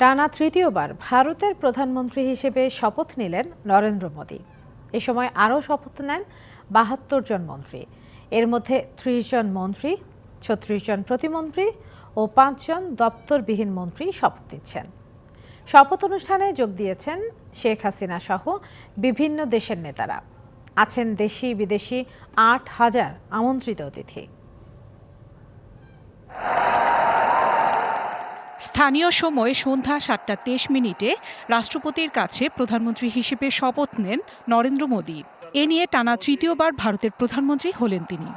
টানা তৃতীয়বার ভারতের প্রধানমন্ত্রী হিসেবে শপথ নিলেন নরেন্দ্র মোদী। এ সময় আরও শপথ নেন বাহাত্তর জন মন্ত্রী। এর মধ্যে ত্রিশ জন মন্ত্রী, ছত্রিশ জন প্রতিমন্ত্রী ও পাঁচজন দপ্তরবিহীন মন্ত্রী শপথ নিচ্ছেন। শপথ অনুষ্ঠানে যোগ দিয়েছেন শেখ হাসিনা সহ বিভিন্ন দেশের নেতারা। আছেন দেশি বিদেশি আট হাজার আমন্ত্রিত অতিথি। স্থানীয় সময় সন্ধ্যা সাতটা তেইশ মিনিটে রাষ্ট্রপতির কাছে প্রধানমন্ত্রী হিসেবে শপথ নেন নরেন্দ্র মোদী। এ নিয়ে টানা তৃতীয়বার ভারতের প্রধানমন্ত্রী হলেন তিনি।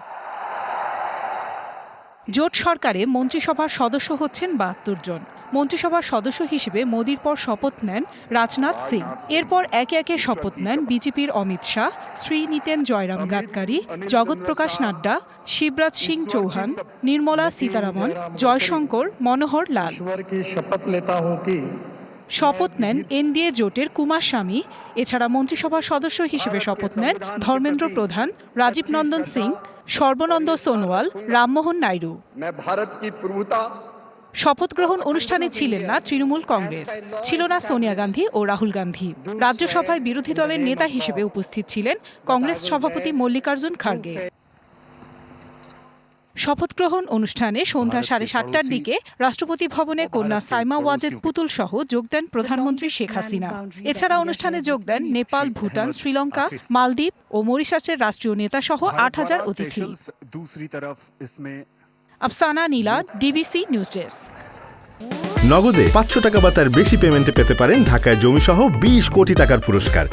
জোট সরকারে মন্ত্রিসভার সদস্য হচ্ছেন বাহাত্তর জন। মন্ত্রিসভার সদস্য হিসেবে মোদির পর শপথ নেন রাজনাথ সিং। এরপর একে একে শপথ নেন বিজেপির অমিত শাহ, শ্রী নিতেন জয়রাম গাদকারি জগৎ প্রকাশ নাড্ডা, শিবরাজ সিং চৌহান, নির্মলা সীতারামন, জয়শঙ্কর, মনোহর লাল। শপথ নেন এনডিএ জোটের কুমার স্বামী। এছাড়া মন্ত্রিসভার সদস্য হিসেবে শপথ নেন ধর্মেন্দ্র প্রধান, রাজীব নন্দন সিং, সর্বনন্দ সোনোয়াল, রামমোহন নাইডু। ভারত শপথ গ্রহণ অনুষ্ঠানে ছিলেন না তৃণমূল কংগ্রেস। ছিল না সোনিয়া গান্ধী ও রাহুল গান্ধী। রাজ্যসভায় বিরোধী দলের নেতা হিসেবে উপস্থিত ছিলেন কংগ্রেস সভাপতি মল্লিকার্জুন খাড়গে শপথ গ্রহণ অনুষ্ঠানে সন্ধ্যা সাড়ে সাতটার দিকে রাষ্ট্রপতি ভবনে কন্যা সাইমা ওয়াজেদ পুতুল সহ যোগ দেন প্রধানমন্ত্রী শেখ হাসিনা। এছাড়া অনুষ্ঠানে যোগ দেন নেপাল, ভুটান, শ্রীলঙ্কা, মালদ্বীপ ও মরিশাসের রাষ্ট্রীয় নেতা সহ আট হাজার অতিথি। Afsana Nila DBC news desk নগদে পাঁচশো টাকা বা তার বেশি পেমেন্টে পেতে পারেন ঢাকায় জমিসহ বিশ কোটি টাকার পুরস্কার।